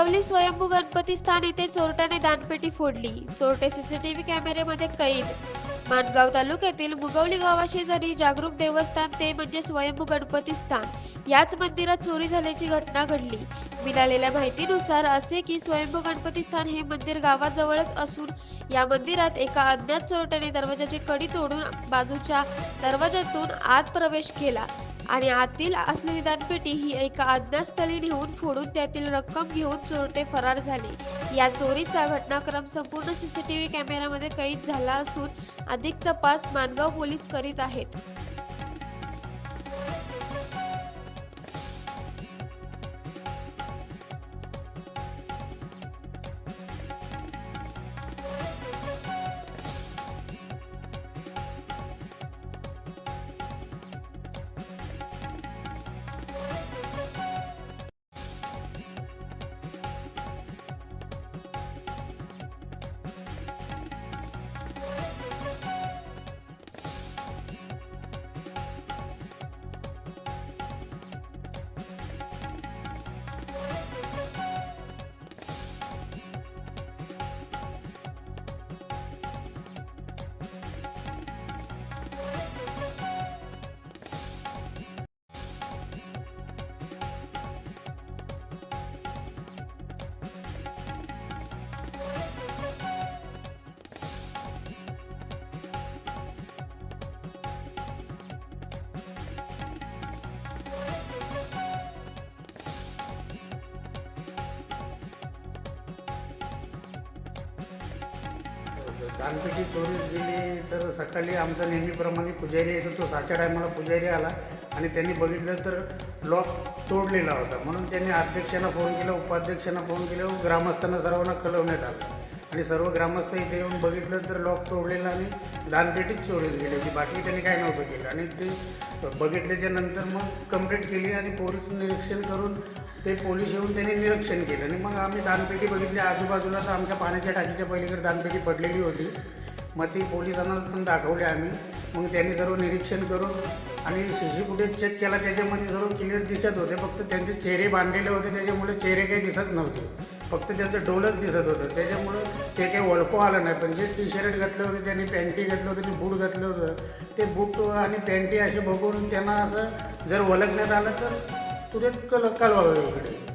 मानगावली स्वयंभू गणपती स्थान येथे चोरट्याने दानपेटी फोडली. चोरटे सीसीटीव्ही कॅमेऱ्यामध्ये कैद. मानगाव तालुक्यातील मुगवली गावाशेजारी जागरूक देवस्थान ते म्हणजे स्वयंभू गणपती स्थान. याच मंदिरात चोरी झाल्याची घटना घडली. मिळालेल्या माहितीनुसार असे की स्वयंभू गणपती स्थान हे मंदिर गावाजवळच असून या मंदिरात एका अज्ञात चोरट्याने दरवाजाची कडी तोडून बाजूच्या दरवाजातून आत प्रवेश केला. आणि आतील असलेली दानपेटी ही एका अज्ञातस्थळी नेऊन फोडून त्यातील रक्कम घेऊन चोरटे फरार झाले. या चोरीचा घटनाक्रम संपूर्ण सीसीटीव्ही कॅमेऱ्यामध्ये कैद झाला असून अधिक तपास मानगाव पोलीस करीत आहेत. गणपती चोरीस गेली तर सकाळी आमचा नेहमीप्रमाणे पुजारी येतो तो साच्या टायमाला पुजारी आला आणि त्यांनी बघितलं तर लॉक तोडलेला होता. म्हणून त्यांनी अध्यक्षांना फोन केला उपाध्यक्षांना फोन केला ग्रामस्थांना सर्वांना कळवण्यात आलं. आणि सर्व ग्रामस्थ इथे येऊन बघितलं तर लॉक तोडलेलं आणि दानपेटीच चोरीस गेली. होती म्हणजे बाकी त्यांनी काय नव्हतं केलं. आणि ते बघितल्याच्या नंतर मग कंप्लीट केली आणि पोलीस निरीक्षण करून ते पोलीस येऊन त्यांनी निरीक्षण केलं. आणि मग आम्ही दानपेटी बघितली. आजूबाजूला तर आमच्या पाण्याच्या टाकीच्या पलीकडे दानपेटी पडलेली होती. मग ती पोलिसांना पण दाखवली आम्ही. मग त्यांनी सर्व निरीक्षण करून आणि सी सी फुटेज चेक केला. त्याच्यामध्ये सर्व क्लिअर दिसत होते. फक्त त्यांचे चेहरे बांधलेले होते. त्याच्यामुळे चेहरे काही दिसत नव्हते. फक्त त्यांचं डोलच दिसत होतं. त्याच्यामुळं ते काही ओळखू आलं नाही. पण जे टी शर्ट घातलं होतं त्यांनी पॅन्टी घातलं होतं ते बूट घातलं होतं. ते बूट आणि पॅन्टी असे बघून त्यांना असं जर ओळखण्यात आलं तर तुरंत कल कळवावं इकडे